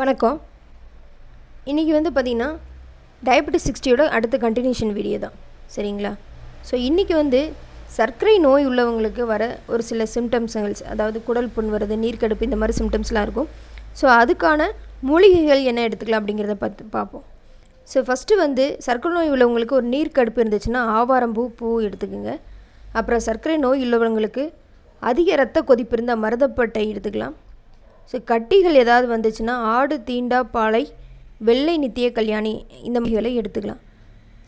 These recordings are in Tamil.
வணக்கம். இன்றைக்கி வந்து பார்த்திங்கன்னா டயபெட்டிஸ் சிக்ஸ்டியோட அடுத்த கண்டினியூஷன் வீடியோ தான். சரிங்களா? ஸோ இன்றைக்கி வந்து சர்க்கரை நோய் உள்ளவங்களுக்கு வர ஒரு சில சிம்டம்ஸ்கள் அதாவது குடல் புண் வருது நீர்க்கடுப்பு இந்த மாதிரி சிம்டம்ஸ்லாம் இருக்கும். ஸோ அதுக்கான மூலிகைகள் என்ன எடுத்துக்கலாம் அப்படிங்கிறத பார்த்து பார்ப்போம். ஸோ ஃபஸ்ட்டு வந்து சர்க்கரை நோய் உள்ளவங்களுக்கு ஒரு நீர்க்கடுப்பு இருந்துச்சுன்னா ஆவாரம்பூ பூ எடுத்துக்கோங்க. அப்புறம் சர்க்கரை நோய் உள்ளவங்களுக்கு அதிக இரத்த கொதிப்பு இருந்தால் மருதப்பட்டை எடுத்துக்கலாம். ஸோ கட்டிகள் ஏதாவது வந்துச்சுன்னா ஆடு தீண்டா பாலை வெள்ளை நித்திய கல்யாணி இந்த மூலிகைகளை எடுத்துக்கலாம்.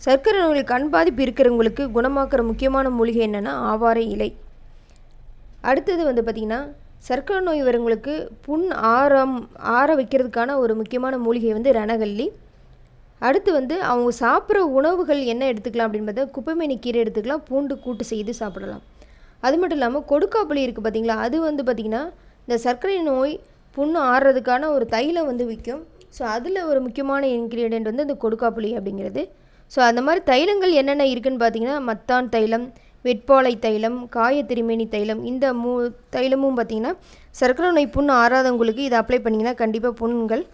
சர்க்கரை நோய்கள் கண் பாதிப்பு இருக்கிறவங்களுக்கு குணமாக்குற முக்கியமான மூலிகை என்னென்னா ஆவாரை இலை. அடுத்தது வந்து பார்த்திங்கன்னா சர்க்கரை நோய் வரவங்களுக்கு புண் ஆறம் ஆற வைக்கிறதுக்கான ஒரு முக்கியமான மூலிகை வந்து ரணகல்லி. அடுத்து வந்து அவங்க சாப்பிட்ற உணவுகள் என்ன எடுத்துக்கலாம் அப்படின்னு பார்த்தா குப்பைமேனி கீரை எடுத்துக்கலாம் பூண்டு கூட்டு செய்து சாப்பிடலாம். அது மட்டும் இல்லாமல் கொடுக்காப்புளி இருக்குது பார்த்திங்களா அது வந்து பார்த்திங்கன்னா இந்த சர்க்கரை நோய் புண்ணு ஆறுறதுக்கான ஒரு தைலம் வந்து விற்கும். ஸோ அதில் ஒரு முக்கியமான இன்க்ரீடியன்ட் வந்து இந்த கொடுக்காப்புளி அப்படிங்கிறது. ஸோ அந்த மாதிரி தைலங்கள் என்னென்ன இருக்குதுன்னு பார்த்தீங்கன்னா மத்தான் தைலம் வெட்பாலை தைலம் காயத்திருமேனி தைலம் இந்த மூ தைலமும் பார்த்திங்கன்னா சர்க்கரை நோய் புண்ணு ஆறாதவங்களுக்கு இதை அப்ளை பண்ணிங்கன்னா கண்டிப்பாக புண்கள்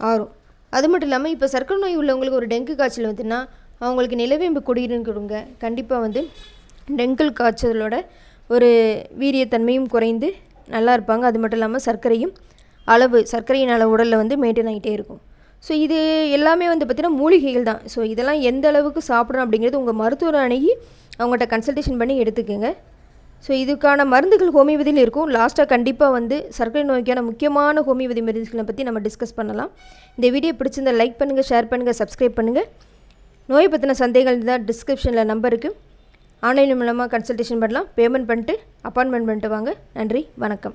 ஆறும். அது மட்டும் இல்லாமல் இப்போ சர்க்கரை நோய் உள்ளவங்களுக்கு ஒரு டெங்கு காய்ச்சல் வந்துன்னா அவங்களுக்கு நிலவேம்பு குடியிருந்து கொடுங்க. கண்டிப்பாக வந்து டெங்கல் காய்ச்சலோட ஒரு வீரியத்தன்மையும் குறைந்து நல்லா இருப்பாங்க அது மட்டும் இல்லாமல் சர்க்கரையும் அளவு சர்க்கரையின் அளவு உடலில் வந்து மெயின்டைன் ஆகிட்டே இருக்கும். ஸோ இது எல்லாமே வந்து பார்த்திங்கன்னா மூலிகைகள் தான். ஸோ இதெல்லாம் எந்த அளவுக்கு சாப்பிடணும் அப்படிங்கிறது உங்கள் மருத்துவரை அணுகி அவங்கள்ட்ட கன்சல்டேஷன் பண்ணி எடுத்துக்கோங்க. ஸோ இதுக்கான மருந்துகள் ஹோமியோபதியில் இருக்கும். லாஸ்ட்டாக கண்டிப்பாக வந்து சர்க்கரை நோய்க்கான முக்கியமான ஹோமியோபதி மருந்துகளை பற்றி நம்ம டிஸ்கஸ் பண்ணலாம். இந்த வீடியோ பிடிச்சிருந்தால் லைக் பண்ணுங்கள் ஷேர் பண்ணுங்கள் சப்ஸ்கிரைப் பண்ணுங்கள் நோயை பற்றின சந்தேகங்கள் தான் டிஸ்கிரிப்ஷனில் நம்பர் இருக்குது ஆன்லைன் மூலமாக கன்சல்டேஷன் பண்ணலாம். பேமெண்ட் பண்ணிட்டு அப்பாயின்மெண்ட் பண்ணிட்டு வாங்க. நன்றி வணக்கம்.